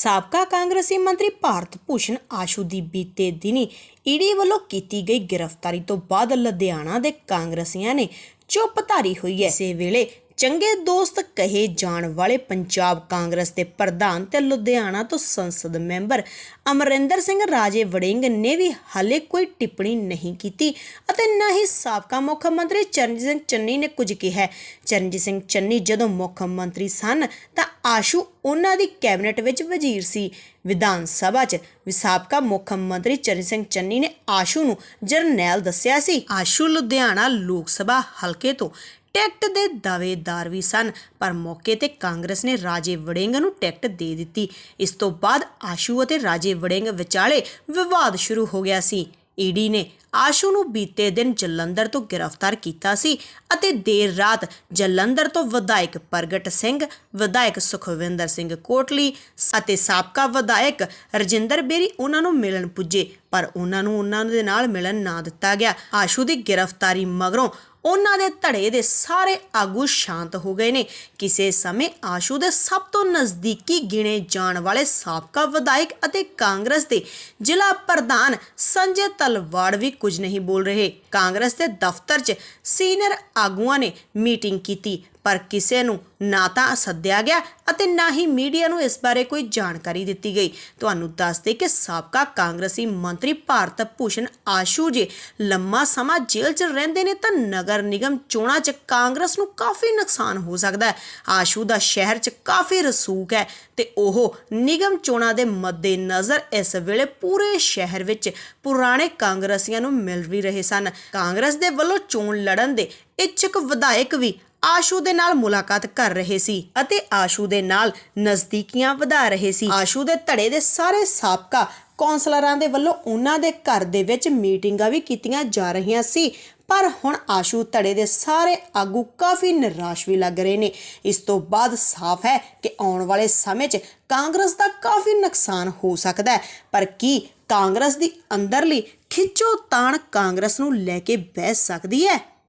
ਸਾਬਕਾ ਕਾਂਗਰਸੀ ਮੰਤਰੀ ਭਾਰਤ ਭੂਸ਼ਣ ਆਸ਼ੂ ਦੀ ਬੀਤੇ ਦਿਨੀ ਈਡੀ ਵੱਲੋਂ ਕੀਤੀ ਗਈ ਗ੍ਰਿਫਤਾਰੀ ਤੋਂ ਬਾਅਦ ਲੁਧਿਆਣਾ ਦੇ ਕਾਂਗਰਸੀਆਂ ਨੇ ਚੁੱਪ ਧਾਰੀ ਹੋਈ ਹੈ। ਇਸੇ ਵੇਲੇ ਚੰਗੇ ਦੋਸਤ ਕਹੇ ਜਾਣ ਵਾਲੇ ਪੰਜਾਬ ਕਾਂਗਰਸ ਦੇ ਪ੍ਰਧਾਨ ਤੇ ਲੁਧਿਆਣਾ ਤੋਂ ਸੰਸਦ ਮੈਂਬਰ ਅਮਰਿੰਦਰ ਸਿੰਘ ਰਾਜੇ ਵੜਿੰਗ ਨੇ ਵੀ ਹਾਲੇ ਕੋਈ ਟਿੱਪਣੀ ਨਹੀਂ ਕੀਤੀ ਅਤੇ ਨਾ ਹੀ ਸਾਬਕਾ ਮੁੱਖ ਮੰਤਰੀ ਚਰਨਜੀਤ ਸਿੰਘ ਚੰਨੀ ਨੇ ਕੁਝ ਕਿਹਾ। ਚਰਨਜੀਤ ਸਿੰਘ ਚੰਨੀ ਜਦੋਂ ਮੁੱਖ ਮੰਤਰੀ ਸਨ ਤਾਂ ਆਸ਼ੂ ਉਹਨਾਂ ਦੀ ਕੈਬਨਿਟ ਵਿੱਚ ਵਜ਼ੀਰ ਸੀ। ਵਿਧਾਨ ਸਭਾ 'ਚ ਸਾਬਕਾ ਮੁੱਖ ਮੰਤਰੀ ਚਰਨ ਸਿੰਘ ਚੰਨੀ ਨੇ ਆਸ਼ੂ ਨੂੰ ਜਰਨੈਲ ਦੱਸਿਆ ਸੀ। ਆਸ਼ੂ ਲੁਧਿਆਣਾ ਲੋਕ ਸਭਾ ਹਲਕੇ ਤੋਂ ਟਿਕਟ ਦੇ ਦਾਅਵੇਦਾਰ ਵੀ ਸਨ, ਪਰ ਮੌਕੇ ਤੇ ਕਾਂਗਰਸ ਨੇ ਰਾਜੇ ਵੜਿੰਗ ਨੂੰ ਟਿਕਟ ਦੇ ਦਿੱਤੀ। ਇਸ ਤੋਂ ਬਾਅਦ ਆਸ਼ੂ ਅਤੇ ਰਾਜੇ ਵੜਿੰਗ ਵਿਚਾਲੇ ਵਿਵਾਦ ਸ਼ੁਰੂ ਹੋ ਗਿਆ ਸੀ। ਈਡੀ ਨੇ ਆਸ਼ੂ ਨੂੰ ਬੀਤੇ ਦਿਨ ਜਲੰਧਰ ਤੋਂ ਗ੍ਰਿਫਤਾਰ ਕੀਤਾ ਸੀ ਅਤੇ ਦੇਰ ਰਾਤ ਜਲੰਧਰ ਤੋਂ ਵਿਧਾਇਕ ਪ੍ਰਗਟ ਸਿੰਘ, ਵਿਧਾਇਕ ਸੁਖਵਿੰਦਰ ਸਿੰਘ ਕੋਟਲੀ ਅਤੇ ਸਾਬਕਾ ਵਿਧਾਇਕ ਰਜਿੰਦਰ ਬੇਰੀ ਉਹਨਾਂ ਨੂੰ ਮਿਲਣ ਪੁੱਜੇ, ਪਰ ਉਹਨਾਂ ਨੂੰ ਉਹਨਾਂ ਦੇ ਨਾਲ ਮਿਲਣ ਨਾ ਦਿੱਤਾ ਗਿਆ। ਆਸ਼ੂ ਦੀ ਗ੍ਰਿਫਤਾਰੀ ਮਗਰੋਂ ਉਹਨਾਂ ਦੇ ਧੜੇ ਦੇ ਸਾਰੇ ਆਗੂ ਸ਼ਾਂਤ ਹੋ ਗਏ ਨੇ। ਕਿਸੇ ਸਮੇਂ ਆਸ਼ੂ ਦੇ ਸਭ ਤੋਂ ਨਜ਼ਦੀਕੀ ਗਿਣੇ ਜਾਣ ਵਾਲੇ ਸਾਬਕਾ ਵਿਧਾਇਕ ਅਤੇ ਕਾਂਗਰਸ ਦੇ ਜ਼ਿਲ੍ਹਾ ਪ੍ਰਧਾਨ ਸੰਜੇ ਤਲਵਾੜ ਵੀ ਕੁਝ ਨਹੀਂ ਬੋਲ ਰਹੇ। ਕਾਂਗਰਸ ਦੇ ਦਫ਼ਤਰ 'ਚ ਸੀਨੀਅਰ ਆਗੂਆਂ ਨੇ ਮੀਟਿੰਗ ਕੀਤੀ। ਪਰ ਕਿਸੇ ਨੂੰ ਨਾ ਤਾਂ ਸੱਦਿਆ ਗਿਆ ਅਤੇ ਨਾ ਹੀ ਮੀਡੀਆ ਨੂੰ ਇਸ ਬਾਰੇ ਕੋਈ ਜਾਣਕਾਰੀ ਦਿੱਤੀ ਗਈ। ਤੁਹਾਨੂੰ ਦੱਸਦੇ ਕਿ ਸਾਬਕਾ ਕਾਂਗਰਸੀ ਮੰਤਰੀ ਭਾਰਤ ਭੂਸ਼ਣ ਆਸ਼ੂ ਜੇ ਲੰਮਾ ਸਮਾਂ ਜੇਲ੍ਹ 'ਚ ਰਹਿੰਦੇ ਨੇ ਤਾਂ ਨਗਰ ਨਿਗਮ ਚੋਣਾਂ 'ਚ ਕਾਂਗਰਸ ਨੂੰ ਕਾਫੀ ਨੁਕਸਾਨ ਹੋ ਸਕਦਾ ਹੈ। ਆਸ਼ੂ ਦਾ ਸ਼ਹਿਰ 'ਚ ਕਾਫੀ ਰਸੂਖ ਹੈ ਤੇ ਉਹ ਨਿਗਮ ਚੋਣਾਂ ਦੇ ਮੱਦੇਨਜ਼ਰ ਇਸ ਵੇਲੇ ਪੂਰੇ ਸ਼ਹਿਰ ਵਿੱਚ ਪੁਰਾਣੇ ਕਾਂਗਰਸੀਆਂ ਨੂੰ ਮਿਲ ਵੀ ਰਹੇ ਸਨ। ਕਾਂਗਰਸ ਦੇ ਵੱਲੋਂ ਚੋਣ ਲੜਨ ਦੇ ਇੱਛਕ ਵਿਧਾਇਕ ਵੀ ਆਸ਼ੂ ਦੇ ਨਾਲ ਮੁਲਾਕਾਤ ਕਰ ਰਹੇ ਸੀ ਅਤੇ ਆਸ਼ੂ ਦੇ ਨਾਲ ਨਜ਼ਦੀਕੀਆਂ ਵਧਾ ਰਹੇ ਸੀ। ਆਸ਼ੂ ਦੇ ਧੜੇ ਦੇ ਸਾਰੇ ਸਾਬਕਾ ਕੌਂਸਲਰਾਂ ਦੇ ਵੱਲੋਂ ਉਹਨਾਂ ਦੇ ਘਰ ਦੇ ਵਿੱਚ ਮੀਟਿੰਗਾਂ ਵੀ ਕੀਤੀਆਂ ਜਾ ਰਹੀਆਂ ਸੀ। ਪਰ ਹੁਣ ਆਸ਼ੂ ਧੜੇ ਦੇ ਸਾਰੇ ਆਗੂ ਕਾਫੀ ਨਿਰਾਸ਼ ਵੀ ਲੱਗ ਰਹੇ ਨੇ। ਇਸ ਤੋਂ ਬਾਅਦ ਸਾਫ਼ ਹੈ ਕਿ ਆਉਣ ਵਾਲੇ ਸਮੇਂ 'ਚ ਕਾਂਗਰਸ ਦਾ ਕਾਫੀ ਨੁਕਸਾਨ ਹੋ ਸਕਦਾ ਹੈ। ਪਰ ਕੀ ਕਾਂਗਰਸ ਦੀ ਅੰਦਰਲੀ ਖਿੱਚੋ ਤਾਣ ਕਾਂਗਰਸ ਨੂੰ ਲੈ ਕੇ ਬਹਿ ਸਕਦੀ ਹੈ?